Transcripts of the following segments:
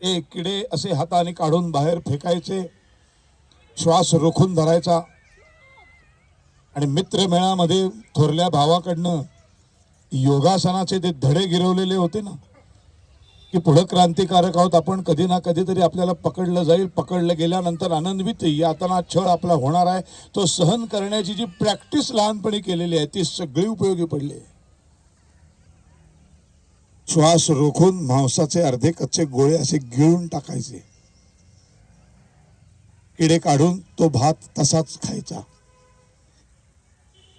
ए किडे असे हाताने काढून बाहेर फेकायचे श्वास रोखून धरायचा. आणि मित्रमेळामध्ये थोरल्या भावाकडनं योगासनाचे ते धडे गिरवलेले होते ना की पुढं क्रांतिकारक आहोत आपण कधी ना कधीतरी आपल्याला पकडलं जाईल. पकडलं गेल्यानंतर आनंदवित यातना छळ आपला होणार आहे. तो सहन करण्याची जी प्रॅक्टिस लहानपणी केलेली आहे ती सगळी उपयोगी पडली श्वास रोखून मांसाचे अर्धे कच्चे गोळे असे गिळून टाकायचे. किडे काढून तो भात तसाच खायचा.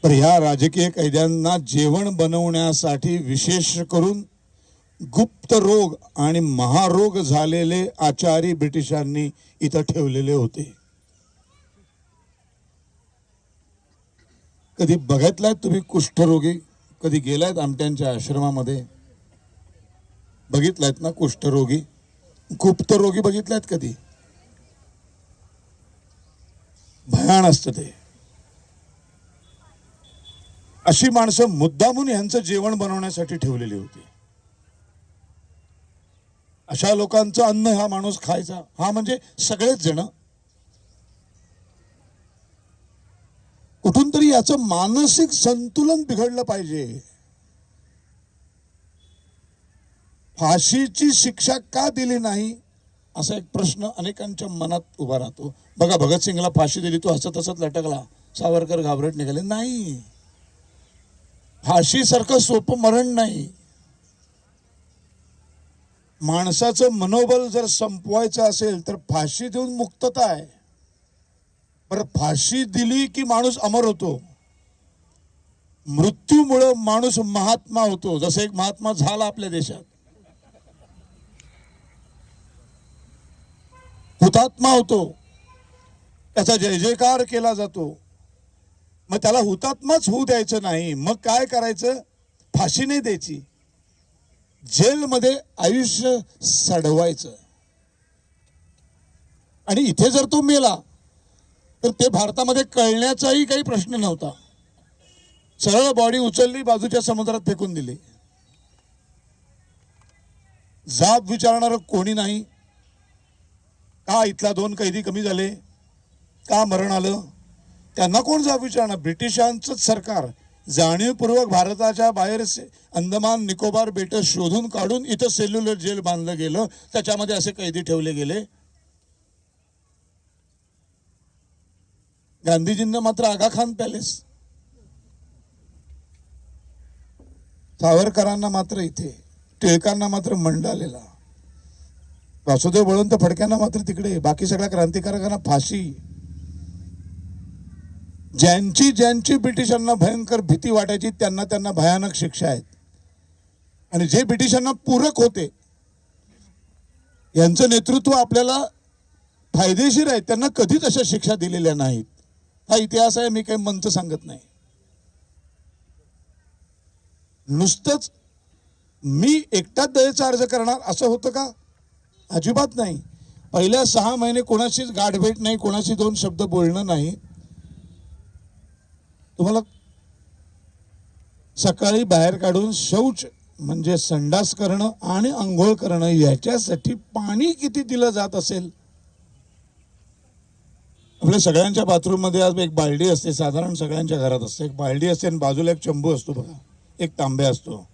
तर ह्या राजकीय कैद्यांना जेवण बनवण्यासाठी विशेष करून गुप्त रोग आणि महारोग झालेले आचारी ब्रिटिशांनी इथं ठेवलेले होते. कधी बघितलाय तुम्ही कुष्ठरोगी? कधी गेलायत आमट्यांच्या आश्रमामध्ये? बघितलायत ना कुष्ठरोगी गुप्त रोगी बघितलायत कधी? भयान असतं ते. अशी माणसं मुद्दामून यांचं जेवण बनवण्यासाठी ठेवलेली होती. अशा लोकांचं अन्न हा माणूस खायचा. हा म्हणजे सगळेच जण. कुठून तरी याचं मानसिक संतुलन बिघडलं पाहिजे. फाशीची शिक्षा का दिली नाही असा एक प्रश्न अनेकांच्या मनात उभा राहतो. बघा भगतसिंगला फाशी दिली तो हसत हसत लटकला. सावरकर घाबरट निघाले नाही. फाशीसारखं सोपं मरण नाही. माणसाचं मनोबल जर संपवायचं असेल तर फाशी देऊन मुक्तता आहे. पर फाशी दिली की माणूस अमर होतो. मृत्यूमुळं माणूस महात्मा होतो जसं एक महात्मा झाला आपल्या देशात. हुतात्मा होतो. त्याचा जय जयकार केला जातो. मग त्याला हुतात्माच होऊ द्यायचं नाही. मग काय करायचं? फाशी नाही द्यायची. जेलमध्ये आयुष्य सडवायचं. आणि इथे जर तो मेला तर ते भारतामध्ये कळण्याचाही काही प्रश्न नव्हता. सरळ बॉडी उचलली बाजूच्या समुद्रात फेकून दिली. जाब विचारणार कोणी नाही. का इथला दोन कैदी कमी झाले? का मरण आलं? त्यांना कोण जाब विचारणार? ब्रिटिशांचंच सरकार जाणीवपूर्वक भारताच्या बाहेर अंदमान निकोबार बेटं शोधून काढून इथं सेल्युलर जेल बांधलं गेलं. त्याच्यामध्ये असे कैदी ठेवले गेले. गांधीजींना मात्र आगा खान पॅलेस. सावरकरांना मात्र इथे टिळकांना मात्र मंडालेला वासुदेव बळवंत फडक्यांना मात्र तिकडे बाकी सगळ्या क्रांतिकारकांना फाशी. ज्यांची ज्यांची ब्रिटिशांना भयंकर भीती वाटायची त्यांना त्यांना भयानक शिक्षा आहेत. आणि जे ब्रिटिशांना पूरक होते यांचं नेतृत्व आपल्याला फायदेशीर आहे. त्यांना कधीच अशा शिक्षा दिलेल्या नाहीत. हा इतिहास आहे मी काही मंच सांगत नाही. नुसतंच मी एकटाच दयेचा अर्ज करणार असं होतं का? अजिबात नाही. पहिल्या सहा महिने कोणाशीच गाठभेट नाही कोणाशी दोन शब्द बोलणं नाही. तुम्हाला सकाळी बाहेर काढून शौच म्हणजे संडास करणं आणि आंघोळ करणं याच्यासाठी पाणी किती दिलं जात असेल? आपल्या सगळ्यांच्या बाथरूममध्ये आज एक बालडी असते साधारण सगळ्यांच्या घरात असते. एक बालडी असते आणि बाजूला एक चंबू असतो बघा. एक तांब्या असतो.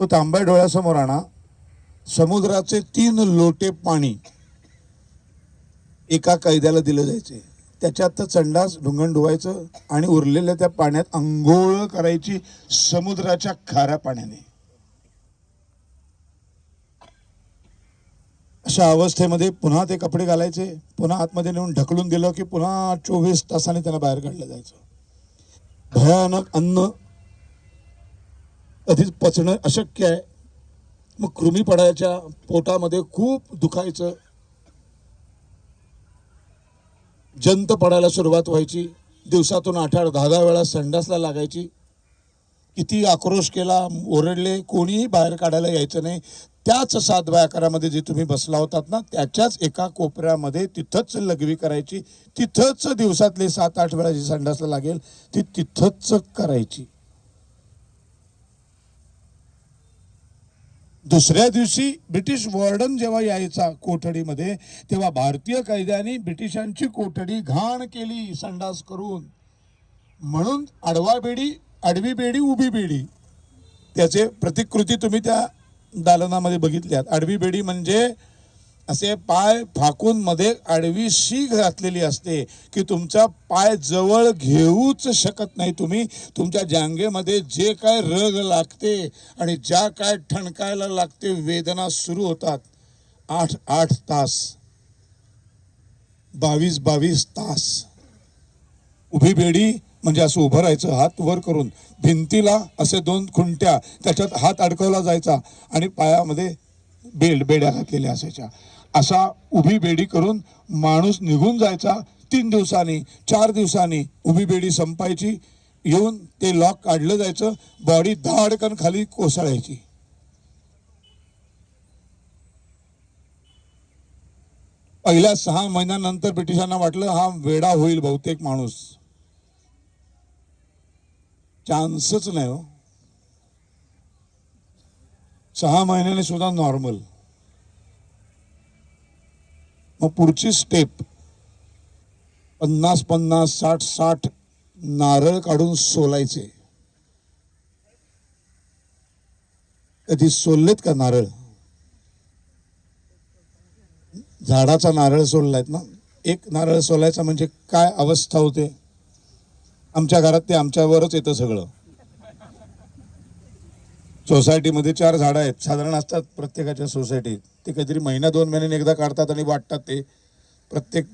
तो तांब्या डोळ्यासमोर आणा. समुद्राचे तीन लोटे पाणी एका कैद्याला दिलं जायचे. त्याच्यात संडास ढुंगण धुवायचं आणि उरलेल्या त्या पाण्यात आंघोळ करायची समुद्राच्या खाऱ्या पाण्याने. अशा अवस्थेमध्ये पुन्हा ते कपडे घालायचे पुन्हा आतमध्ये नेऊन ढकलून दिलं की पुन्हा चोवीस तासाने त्यांना बाहेर काढलं जायचं. भयानक अन्न कधीच पचणं अशक्य आहे. मग कृमी पडायच्या पोटामध्ये खूप दुखायचं. जंत पडायला सुरुवात व्हायची. दिवसातून आठ आठ दहा दहा वेळा संडासला लागायची. किती आक्रोश केला ओरडले कोणीही बाहेर काढायला यायचं नाही. त्याच सात आकारामध्ये जे तुम्ही बसला होतात ना त्याच्याच एका कोपऱ्यामध्ये तिथंच लघवी करायची. तिथंच दिवसातले सात आठ वेळा जी संडासला लागेल ती तिथंच करायची. दुसऱ्या दिवशी ब्रिटिश वॉर्डन जेव्हा यायचा कोठडीमध्ये तेव्हा भारतीय कैद्यांनी ब्रिटिशांची कोठडी घाण केली संडास करून. म्हणून आडवा बेडी आडवी बेडी उभी बेडी. त्याचे प्रतिकृती तुम्ही त्या दालनामध्ये बघितल्यात. आडवी बेडी म्हणजे असे पाय फाकून मध्ये आडवी शी घातलेली असते की तुमचा पाय जवळ घेऊच शकत नाही तुम्ही. तुमच्या जांगेमध्ये जे काय रग लागते आणि ज्या काय ठणकायला लागते वेदना सुरू होतात. आठ आठ तास. बावीस बावीस तास. उभी बेडी म्हणजे असं उभं राहायचं हात वर करून. भिंतीला असे दोन खुंट्या त्याच्यात हात अडकवला जायचा आणि पायामध्ये बेल्ट बेड्या घातलेल्या असायच्या. असा उभी बेडी करून माणूस निघून जायचा. तीन दिवसांनी चार दिवसांनी उभी बेडी संपायची. येऊन ते लॉक काढलं जायचं. बॉडी धाडकन खाली कोसळायची. पहिल्या सहा महिन्यानंतर ब्रिटिशांना वाटलं हा वेडा होईल बहुतेक माणूस. चान्सच नाही हो. सहा महिन्याने सुद्धा नॉर्मल. मग पुढची स्टेप पन्नास पन्नास साठ साठ नारळ काढून सोलायचे. कधी सोललेत का नारळ? झाडाचा नारळ सोललायत ना? एक नारळ सोलायचा म्हणजे काय अवस्था होते? आमच्या घरात ते आमच्यावरच येतं सगळं. सोसायटीमध्ये चार झाडं आहेत. साधारण असतात प्रत्येकाच्या सोसायटीत ते काहीतरी महिना दोन महिन्याने एकदा काढतात आणि वाटतात ते. प्रत्येक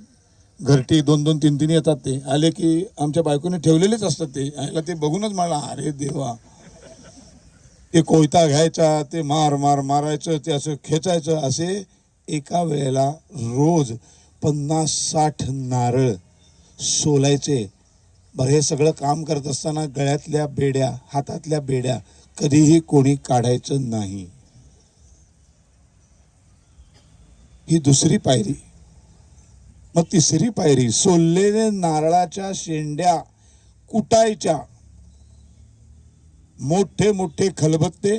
घरटी दोन दोन तीन तीन येतात ते. आले की आमच्या बायकोने ठेवलेलेच असतात ते. आयला ते बघूनच मला अरे देवा. ते कोयता घ्यायचा ते मार मार मारायचं ते असं खेचायचं. असे एका वेळेला रोज पन्नास साठ नारळ सोलायचे. बरं हे सगळं काम करत असताना गळ्यातल्या बेड्या हातातल्या बेड्या कधीही कोणी काढायचं नाही. ही दुसरी पायरी. मग तिसरी पायरी सोललेले नारळाच्या शेंड्या कुटायच्या. मोठे मोठे खलबत्ते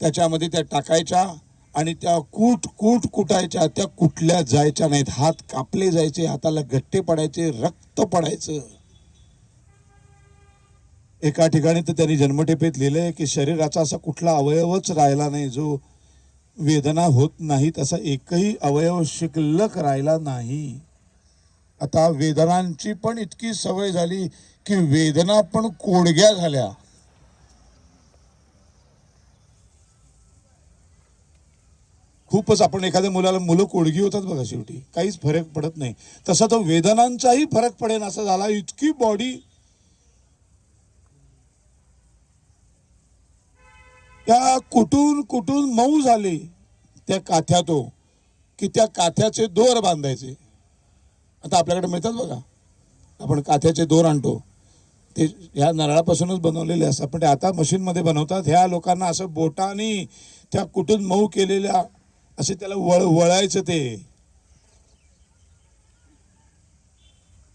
त्याच्यामध्ये त्या टाकायच्या आणि त्या कूट कूट कुटायच्या. त्या कुटल्या जायच्या नाहीत. हात कापले जायचे हाताला गट्टे पडायचे रक्त पडायचं. एका ठिकाणी तर त्यांनी जन्मटेपेत आहे की शरीराचा असा कुठला अवयवच राहिला नाही जो वेदना होत नाही तसा एकही अवयव शिल्लक राहिला नाही. आता वेदनांची पण इतकी सवय झाली की वेदना पण कोडग्या झाल्या. खूपच आपण एखाद्या मुलाला मुलं कोडगी होतात बघा शेवटी काहीच फरक पडत नाही. तसा तो वेदनांचाही फरक पडेल असा झाला. इतकी बॉडी त्या कुठून कुठून मऊ झाली त्या काथ्यातो की त्या काथ्याचे दोर बांधायचे. आता आपल्याकडे मिळतात बघा. आपण काथ्याचे दोर आणतो. ते ह्या नारळापासूनच बनवलेले असतात. पण ते आता मशीनमध्ये बनवतात. ह्या लोकांना असं बोटाने त्या कुठून मऊ केलेल्या असे त्याला वळ वळायचं ते.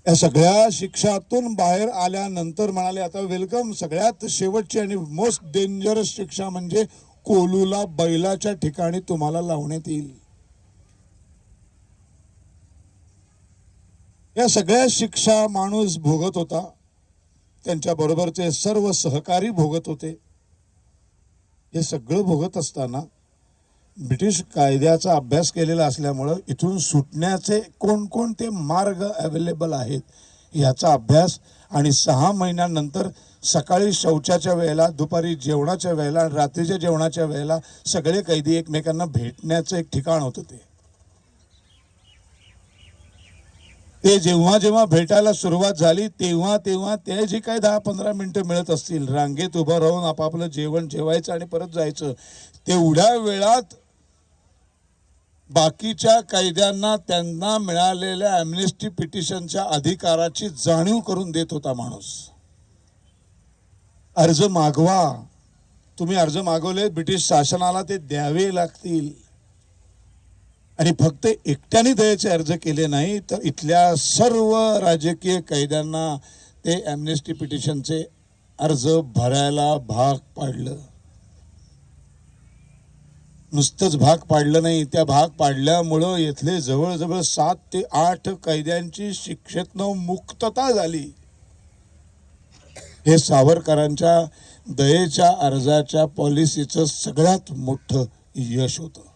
या सगळ्या शिक्षातून बाहेर आल्यानंतर म्हणाले आता वेलकम सगळ्यात शेवटची आणि मोस्ट डेंजरस शिक्षा म्हणजे कोलूला बैलाच्या ठिकाणी तुम्हाला लावण्यात येईल. या सगळ्या शिक्षा माणूस भोगत होता. त्यांच्या बरोबरचे सर्व सहकारी भोगत होते. हे सगळं भोगत असताना ब्रिटिश कायद्याचा अभ्यास केलेला असल्यामुळं इथून सुटण्याचे कोणकोणते मार्ग अवेलेबल आहेत याचा अभ्यास आणि सहा महिन्यानंतर सकाळी शौचाच्या वेळेला दुपारी जेवणाच्या वेळेला रात्रीच्या जेवणाच्या वेळेला सगळे कैदी एकमेकांना भेटण्याचं एक ठिकाण होतं ते. ते जेव्हा जेव्हा भेटायला सुरुवात झाली तेव्हा तेव्हा ते जे काही दहा पंधरा मिनिटं मिळत असतील रांगेत उभं राहून आपापलं जेवण जेवायचं आणि परत जायचं तेवढ्या वेळात बाकीच्या कैद्यांना त्यांना मिळालेल्या अम्नेस्टी पिटिशनच्या अधिकाराची जाणीव करून देत होता माणूस. अर्ज मागवा. तुम्ही अर्ज मागवले ब्रिटिश शासनाला ते द्यावे लागतील. आणि फक्त एकट्याने द्यायचे अर्ज केले नाही तर इथल्या सर्व राजकीय कैद्यांना ते अम्नेस्टी पिटिशनचे अर्ज भरायला भाग पाडलं. नुसतंच भाग पाडलं नाही त्या भाग पाडल्यामुळं येथले जवळजवळ सात ते आठ कैद्यांची शिक्षेतनं मुक्तता झाली. हे सावरकरांच्या दयेच्या अर्जाच्या पॉलिसीचं सगळ्यात मोठं यश होतं.